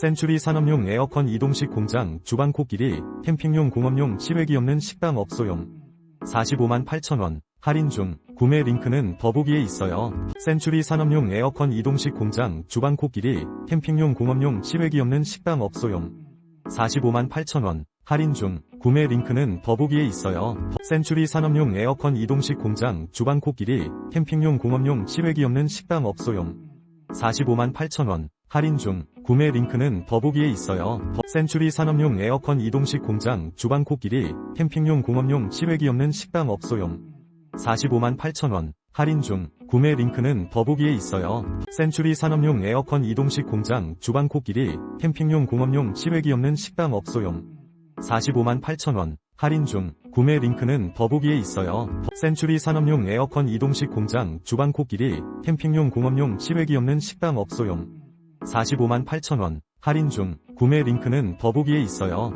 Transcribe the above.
센츄리 산업용 에어컨 이동식 공장 주방 코끼리 캠핑용 공업용 실외기 없는 식당 업소용. 45만 8천원 할인 중. 구매 링크는 더보기에 있어요. 센츄리 산업용 에어컨 이동식 공장 주방 코끼리 캠핑용 공업용 실외기 없는 식당 업소용. 45만 8천원 할인 중. 구매 링크는 더보기에 있어요. 센츄리 산업용 에어컨 이동식 공장 주방 코끼리 캠핑용 공업용 실외기 없는 식당 업소용. 45만 8천원 할인 중 구매 링크는 더보기에 있어요. 센츄리 산업용 에어컨 이동식 공장 주방 코끼리 캠핑용 공업용 실외기 없는 식당 업소용 45만 8천원 할인 중 구매 링크는 더보기에 있어요. 센츄리 산업용 에어컨 이동식 공장 주방 코끼리 캠핑용 공업용 실외기 없는 식당 업소용 45만 8천원 할인 중 구매 링크는 더보기에 있어요. 센츄리 산업용 에어컨 이동식 공장 주방 코끼리 캠핑용 공업용 실외기 없는 식당 업소용 45만 8천원 할인 중 구매 링크는 더보기에 있어요.